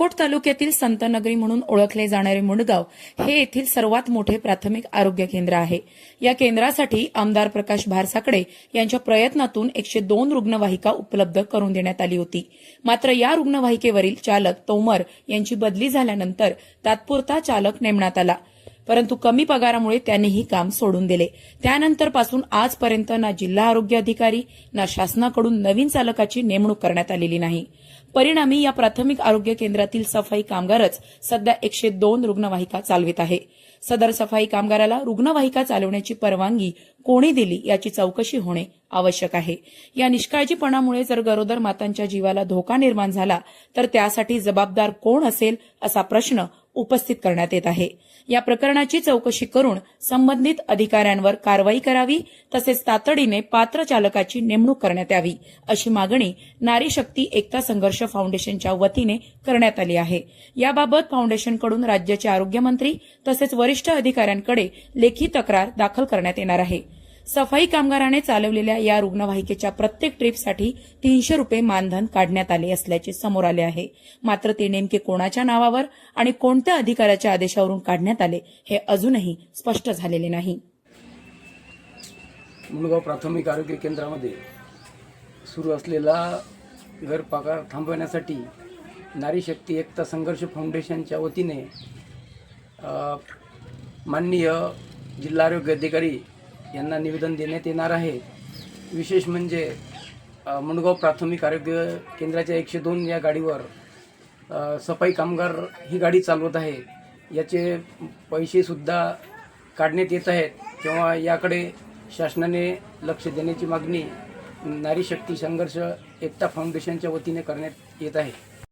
अकोट तालुक्यातील संतनगरी म्हणून ओळखले जाणारे मुंडगाव हे येथील सर्वात मोठे प्राथमिक आरोग्य केंद्र आहे. या केंद्रासाठी आमदार प्रकाश भारसाकडे यांच्या प्रयत्नातून एकशे दोन रुग्णवाहिका उपलब्ध करून देण्यात आली होती. मात्र या रुग्णवाहिकेवरील चालक तोमर यांची बदली झाल्यानंतर तात्पुरता चालक नेमण्यात आला. परंतु कमी पगारामुळे त्यांनी ही काम सोडून दिले. त्यानंतरपासून आजपर्यंत ना जिल्हा आरोग्य अधिकारी ना शासनाकडून नवीन चालकाची नेमणूक करण्यात आलेली नाही. परिणामी या प्राथमिक आरोग्य केंद्रातील सफाई कामगारच सध्या एकशे दोन रुग्णवाहिका चालवित आहे. सदर सफाई कामगाराला रुग्णवाहिका चालवण्याची परवानगी कोणी दिली याची चौकशी होणे आवश्यक आहे. या निष्काळजीपणामुळे जर गरोदर मातांच्या जीवाला धोका निर्माण झाला तर त्यासाठी जबाबदार कोण असेल असा प्रश्न उपस्थित करण्यात येत आहे. या प्रकरणाची चौकशी करून संबंधित अधिकाऱ्यांवर कारवाई करावी तसेच तातडीने पात्र चालकाची नेमणूक करण्यात यावी अशी मागणी नारी शक्ती एकता संघर्ष फाउंडेशनच्या वतीने करण्यात आली आहे. याबाबत फाउंडेशनकडून राज्याचे आरोग्यमंत्री तसेच वरिष्ठ अधिकाऱ्यांकडे लेखी तक्रार दाखल करण्यात येणार आहे. सफाई कामगाराने चालवलेल्या या रुग्णवाहिकेच्या प्रत्येक ट्रिपसाठी तीनशे रुपये मानधन काढण्यात आले असल्याचे समोर आले आहे. मात्र ते नेमके कोणाच्या नावावर आणि कोणत्या अधिकाऱ्याच्या आदेशावरून काढण्यात आले हे अजूनही स्पष्ट झालेले नाही. मुलगाव प्राथमिक आरोग्य केंद्रामध्ये सुरू असलेला घर पगार थांबवण्यासाठी नारी शक्ती एकता संघर्ष फाउंडेशनच्या वतीने माननीय जिल्हा आरोग्य अधिकारी यांना निवेदन देण्यात येणार आहे. विशेष म्हणजे मुंडगाव प्राथमिक आरोग्य केंद्राच्या एकशे दोन या गाडीवर सफाई कामगार ही गाडी चालवत आहे. याचे पैसेसुद्धा काढण्यात येत आहेत. तेव्हा याकडे शासनाने लक्ष देण्याची मागणी नारी शक्ती संघर्ष एकता फाउंडेशनच्या वतीने करण्यात येत आहे.